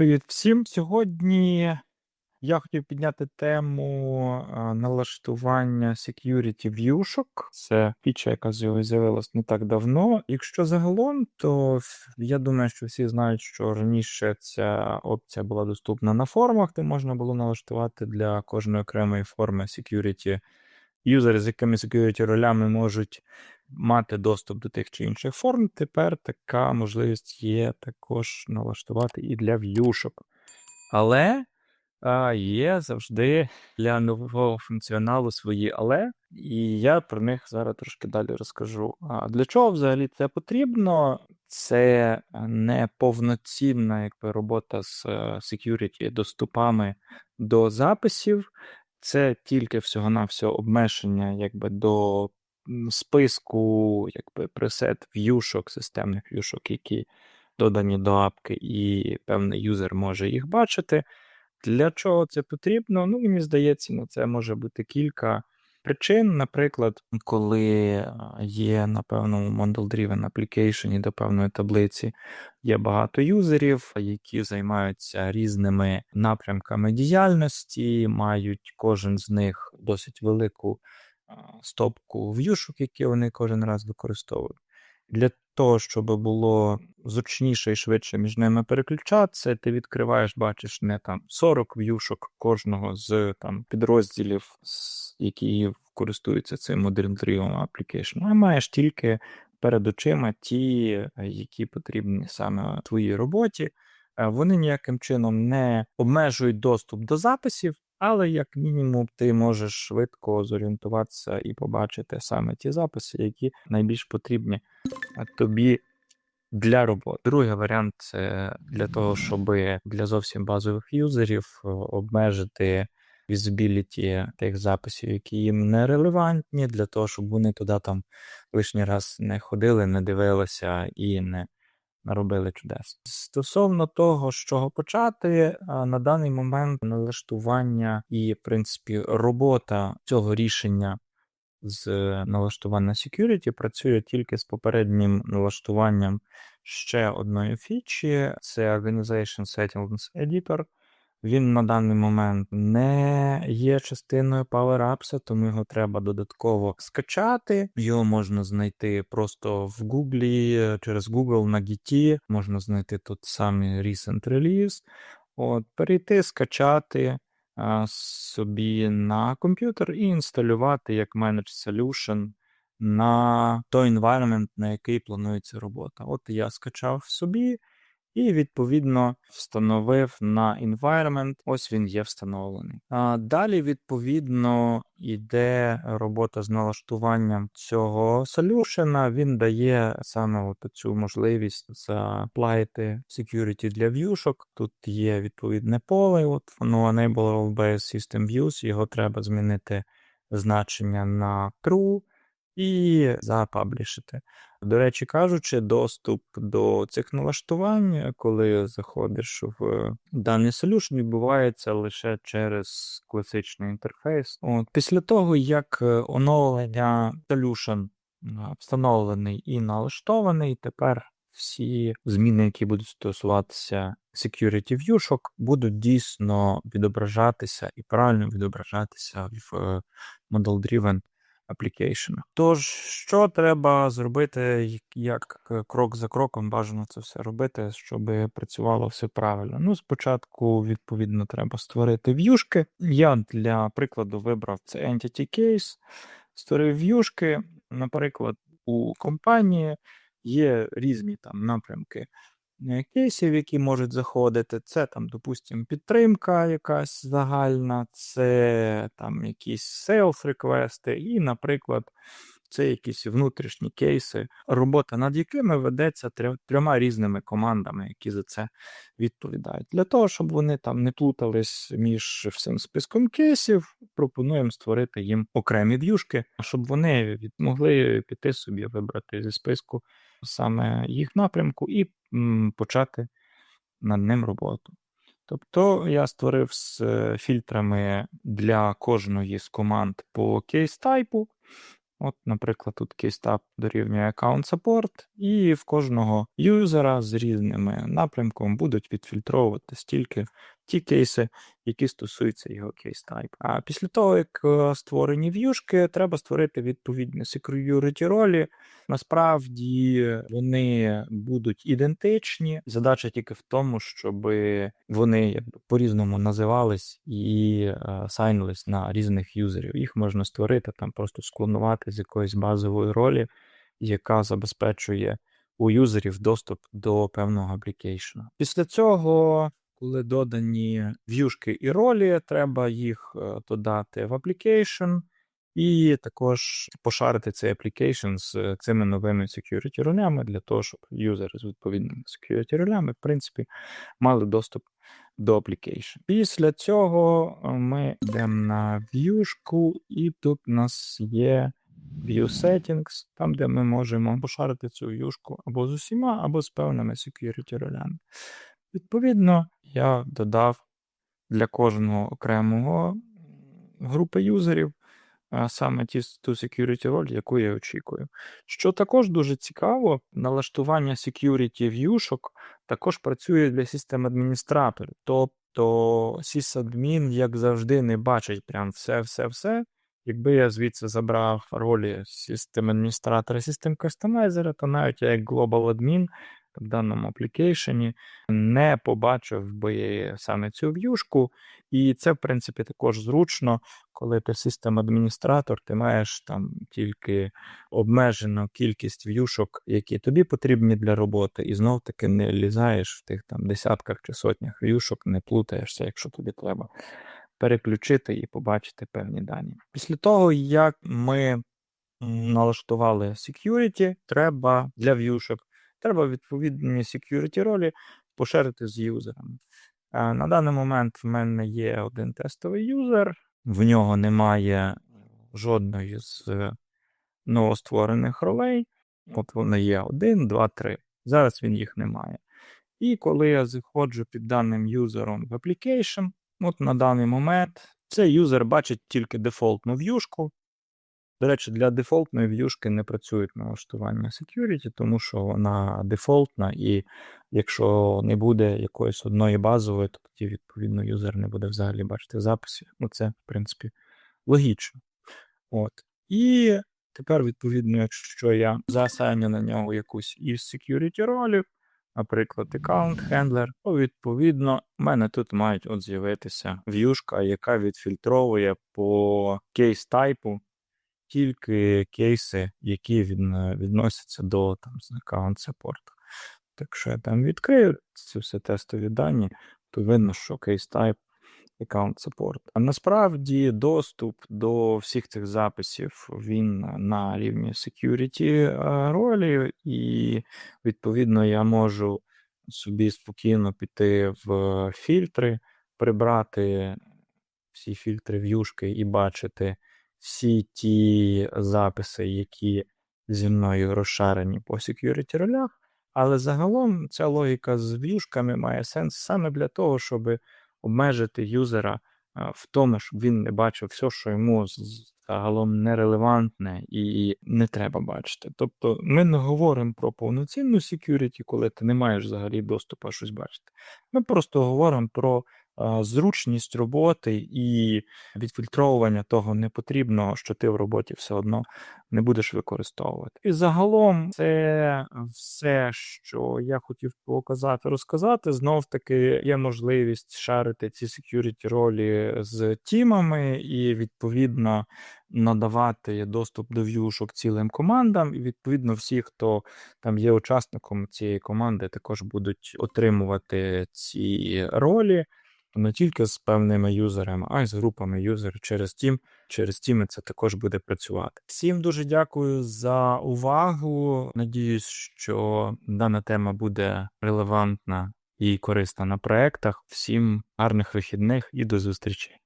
Привіт всім! Сьогодні я хотів підняти тему налаштування security в'юшок. Це фіча, яка з'яв- з'явилась не так давно. Якщо загалом, то я думаю, що всі знають, що раніше ця опція була доступна на форумах, де можна було налаштувати для кожної окремої форми security. Юзери з якими security ролями можуть мати доступ до тих чи інших форм. Тепер така можливість є також налаштувати і для в'юшок. Але а, є завжди для нового функціоналу свої але, і я про них зараз трошки далі розкажу. А для чого взагалі це потрібно? Це не повноцінна якби, робота з е, security доступами до записів. Це тільки всього-навсього обмеження якби, до списку якби, пресет в'юшок, системних в'юшок, які додані до апки, і певний юзер може їх бачити. Для чого це потрібно? Ну, мені здається, на це може бути кілька причин. Наприклад, коли є на певному model-driven application до певної таблиці є багато юзерів, які займаються різними напрямками діяльності, мають кожен з них досить велику стопку в'юшок, які вони кожен раз використовують. Для того, щоб було зручніше і швидше між ними переключатися, ти відкриваєш, бачиш не там 40 в'юшок кожного з там підрозділів, які користуються цим Modern application, а маєш тільки перед очима ті, е, які потрібні саме твоїй роботі. Е, Вони ніяким чином не обмежують доступ до записів, але як мінімум ти можеш швидко зорієнтуватися і побачити саме ті записи, які найбільш потрібні тобі для роботи. Другий варіант це для того, щоб для зовсім базових юзерів е, обмежити візибіліті тих записів, які їм не релевантні, для того, щоб вони туди там лишній раз не ходили, не дивилися і не наробили чудес. Стосовно того, з чого почати, на даний момент налаштування і, в принципі, робота цього рішення з е, налаштування security працює тільки з попереднім налаштуванням ще одної фічі. Це Organization Settings Editor. Він на даний момент не є частиною PowerApps, тому його треба додатково скачати. Його можна знайти просто в е, через Google на Git. Можна знайти тут самі Recent Release. От, перейти, скачати а, собі на комп'ютер і інсталювати як Managed Solution на той environment, на який планується робота. От я скачав собі і, відповідно, встановив на environment. Ось він є встановлений. А далі, відповідно, йде робота з налаштуванням цього солюшена. Він дає саме от цю можливість заплайти security для в'юшок. Тут є відповідне поле. От воно enable role-based system views. Його треба змінити значення на true і запаблішити. До речі кажучи, доступ до цих налаштувань, коли заходиш в даний solution, відбувається лише через класичний інтерфейс. От, після того, як е, оновлення solution е, встановлений і налаштований, тепер всі зміни, які будуть стосуватися security в'юшок, будуть дійсно відображатися і правильно відображатися в е, model-driven application. Тож, що треба зробити, як- крок за кроком бажано це все робити, щоб працювало все правильно? Ну, спочатку, відповідно, треба створити в'юшки. Я для прикладу вибрав це Entity Case, створив в'юшки. Наприклад, у компанії є різні там напрямки кейсів, які можуть заходити. Це там, допустимо, підтримка якась загальна, це там якісь sales реквести, і, наприклад, це якісь внутрішні кейси, робота над якими ведеться трьома різними командами, які за це відповідають. Для того, щоб вони там не плутались між всім списком кейсів, пропонуємо створити їм окремі в'юшки, щоб вони могли піти собі вибрати зі списку саме їх напрямку і почати над ним роботу. Тобто я створив з е, фільтрами для кожної з команд по кейс-тайпу. От, наприклад, тут кейстап дорівнює account support, і в кожного юзера з різними напрямком будуть відфільтровувати стільки ті кейси, які стосуються його кейс-тайп. А після того, як е, створені в'юшки, треба створити відповідні security ролі. Насправді вони будуть ідентичні. Задача тільки в тому, щоб вони по-різному називались і е, сайнились на різних юзерів. Їх можна створити там, просто склонувати з якоїсь базової ролі, яка забезпечує у юзерів доступ до певного аплікейшена. Після цього коли додані в'юшки і ролі, треба їх е, додати в application і також пошарити цей application з е, цими новими security ролями для того, щоб юзери з відповідними security ролями, в принципі, мали доступ до application. Після цього е, ми йдемо на в'юшку, і тут у нас є View Settings, там, де ми можемо пошарити цю в'юшку або з усіма, або з певними security ролями. Відповідно, я додав для кожного окремого групи юзерів саме ті, ту security роль, яку я очікую. Що також дуже цікаво, налаштування security в'юшок також працює для систем адміністраторів. Тобто sysadmin, як завжди, не бачить прям все-все-все. Якби я звідси забрав ролі систем адміністратора, систем кастомайзера, то навіть я як Admin в даному аплікейшені, не побачив би саме цю в'юшку. І це, в принципі, також зручно, коли ти систем-адміністратор, ти маєш там тільки обмежену кількість в'юшок, які тобі потрібні для роботи, і знов таки не лізаєш в тих там десятках чи сотнях в'юшок, не плутаєшся, якщо тобі треба переключити і побачити певні дані. Після того, як ми налаштували security, треба для в'юшок треба відповідні security ролі поширити з юзерами. Е, на даний момент в мене є один тестовий юзер, в нього немає жодної з новостворених ролей. От вони є 1, 2, 3. Зараз він їх не має. І коли я заходжу під даним юзером в application, от на даний момент цей юзер бачить тільки дефолтну в'юшку, до речі, для дефолтної в'юшки не працюють налаштування security, тому що вона дефолтна, і якщо не буде якоїсь одної базової, то тоді, відповідно, юзер не буде взагалі бачити записи. Ну, це, в принципі, логічно. От. І тепер, відповідно, якщо я засайню на нього якусь із security ролів, наприклад, account handler, то відповідно в мене тут мають от з'явитися в'юшка, яка відфільтровує по кейс-тайпу тільки кейси, які від, відносяться до там, аккаунт саппорту. Так що я там відкрию ці всі тестові дані, то видно, що case type account support. А насправді доступ до всіх цих записів він на рівні security ролі, і відповідно я можу собі спокійно піти в фільтри, прибрати всі фільтри в'юшки і бачити всі ті записи, які зі мною розшарені по security ролях, але загалом ця логіка з в'юшками має сенс саме для того, щоб обмежити юзера в тому, щоб він не бачив все, що йому загалом нерелевантне і не треба бачити. Тобто ми не говоримо про повноцінну security, коли ти не маєш взагалі доступу щось бачити. Ми просто говоримо про зручність роботи і відфільтровування того непотрібного, що ти в роботі все одно не будеш використовувати. І загалом це все, що я хотів показати, розказати. Знов таки є можливість шарити ці security ролі з тімами і відповідно надавати доступ до в'юшок цілим командам. І відповідно всі, хто там є учасником цієї команди, також будуть отримувати ці ролі не тільки з певними юзерами, а й з групами юзерів через Team. Через Team це також буде працювати. Всім дуже дякую за увагу. Надіюсь, що дана тема буде релевантна і корисна на проектах. Всім гарних вихідних і до зустрічі.